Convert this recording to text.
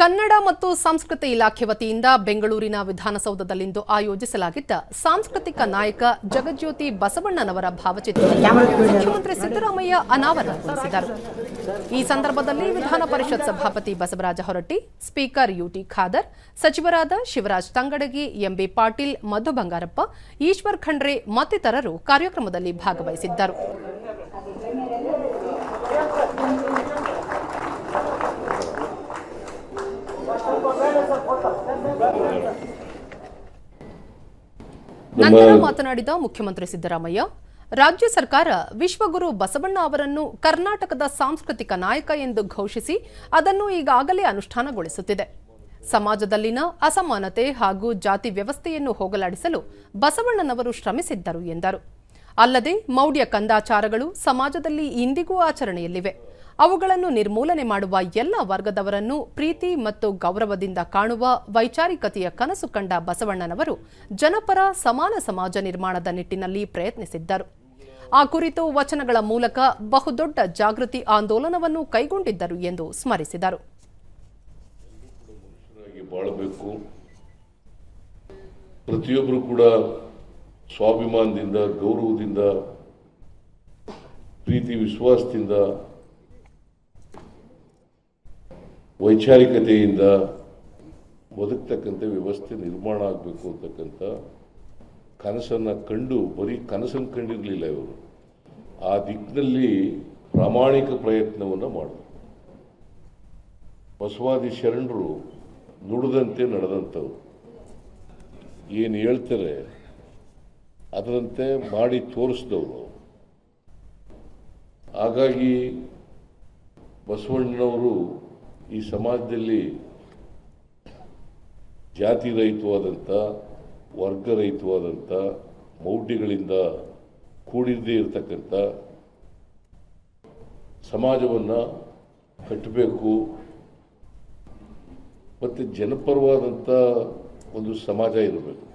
ಕನ್ನಡ ಮತ್ತು ಸಂಸ್ಕೃತಿ ಇಲಾಖೆ ವತಿಯಿಂದ ಬೆಂಗಳೂರಿನ ವಿಧಾನಸೌಧದಲ್ಲಿಂದು ಆಯೋಜಿಸಲಾಗಿದ್ದ ಸಾಂಸ್ಕೃತಿಕ ನಾಯಕ ಜಗಜ್ಯೋತಿ ಬಸವಣ್ಣನವರ ಭಾವಚಿತ್ರ ಮುಖ್ಯಮಂತ್ರಿ ಸಿದ್ದರಾಮಯ್ಯ ಅನಾವರಣಗೊಳಿಸಿದರು ಈ ಸಂದರ್ಭದಲ್ಲಿ ವಿಧಾನ ಪರಿಷತ್ ಸಭಾಪತಿ Basavaraja Horatti, speaker U T Khader, ಸಚಿವರಾದ ಶಿವರಾಜ್ ತಂಗಡಗಿ, ಎಂಬಿ ಪಾಟೀಲ್, ಮಧು ಬಂಗಾರಪ್ಪ, ಈಶ್ವರ್ ಖಂಡ್ರೆ ಮತ್ತಿತರರು ಕಾರ್ಯಕ್ರಮದಲ್ಲಿ ಭಾಗವಹಿಸಿದ್ದರು. ನಂತರ ಮಾತನಾಡಿದ ಮುಖ್ಯಮಂತ್ರಿ ಸಿದ್ದರಾಮಯ್ಯ, ರಾಜ್ಯ ಸರ್ಕಾರ ವಿಶ್ವಗುರು ಬಸವಣ್ಣ ಅವರನ್ನು ಕರ್ನಾಟಕದ ಸಾಂಸ್ಕೃತಿಕ ನಾಯಕ ಎಂದು ಘೋಷಿಸಿ ಅದನ್ನು ಈಗಾಗಲೇ ಅನುಷ್ಠಾನಗೊಳಿಸುತ್ತಿದೆ. ಸಮಾಜದಲ್ಲಿನ ಅಸಮಾನತೆ ಹಾಗೂ ಜಾತಿ ವ್ಯವಸ್ಥೆಯನ್ನು ಹೋಗಲಾಡಿಸಲು ಬಸವಣ್ಣನವರು ಶ್ರಮಿಸಿದ್ದರು ಎಂದರು. ಅಲ್ಲದೆ ಮೌಢ್ಯ ಕಂದಾಚಾರಗಳು ಸಮಾಜದಲ್ಲಿ ಇಂದಿಗೂ ಆಚರಣೆಯಲ್ಲಿವೆ. ಅವುಗಳನ್ನು ನಿರ್ಮೂಲನೆ ಮಾಡುವ ಎಲ್ಲ ವರ್ಗದವರನ್ನು ಪ್ರೀತಿ ಮತ್ತು ಗೌರವದಿಂದ ಕಾಣುವ ವೈಚಾರಿಕತೆಯ ಕನಸು ಕಂಡ ಬಸವಣ್ಣನವರು ಜನಪರ ಸಮಾನ ಸಮಾಜ ನಿರ್ಮಾಣದ ನಿಟ್ಟಿನಲ್ಲಿ ಪ್ರಯತ್ನಿಸಿದ್ದರು. ಆ ಕುರಿತು ವಚನಗಳ ಮೂಲಕ ಬಹುದೊಡ್ಡ ಜಾಗೃತಿ ಆಂದೋಲನವನ್ನು ಕೈಗೊಂಡಿದ್ದರು ಎಂದು ಸ್ಮರಿಸಿದರು. ಪ್ರತಿಯೊಬ್ಬರು ಕೂಡ ಸ್ವಾಭಿಮಾನದಿಂದ, ಗೌರವದಿಂದ, ಪ್ರೀತಿ, ವಿಶ್ವಾಸದಿಂದ ವೈಚಾರಿಕತೆಯಿಂದ ಬದುಕ್ತಕ್ಕಂಥ ವ್ಯವಸ್ಥೆ ನಿರ್ಮಾಣ ಆಗಬೇಕು ಅಂತಕ್ಕಂಥ ಕನಸನ್ನು ಕಂಡು, ಬರೀ ಕನಸನ್ನು ಕಂಡಿರಲಿಲ್ಲ ಇವರು. ಆ ದಿಕ್ಕಿನಲ್ಲಿ ಪ್ರಾಮಾಣಿಕ ಪ್ರಯತ್ನವನ್ನು ಮಾಡಿದರು ಬಸವಾದಿ ಶರಣರು ನುಡಿದಂತೆ ನಡೆದಂಥವ್ರು. ಏನು ಹೇಳ್ತಾರೆ? ಅದರಂತೆ ಮಾಡಿ ತೋರಿಸಿದವರು. ಹಾಗಾಗಿ ಬಸವಣ್ಣನವರು ಈ ಸಮಾಜದಲ್ಲಿ ಜಾತಿ ರಹಿತವಾದಂಥ ವರ್ಗರಹಿತವಾದಂಥ, ಮೌಢ್ಯಗಳಿಂದ ಕೂಡಿದ್ದೇ ಇರತಕ್ಕಂಥ ಸಮಾಜವನ್ನು ಕಟ್ಟಬೇಕು ಮತ್ತು ಜನಪರವಾದಂಥ ಒಂದು ಸಮಾಜ ಇರಬೇಕು.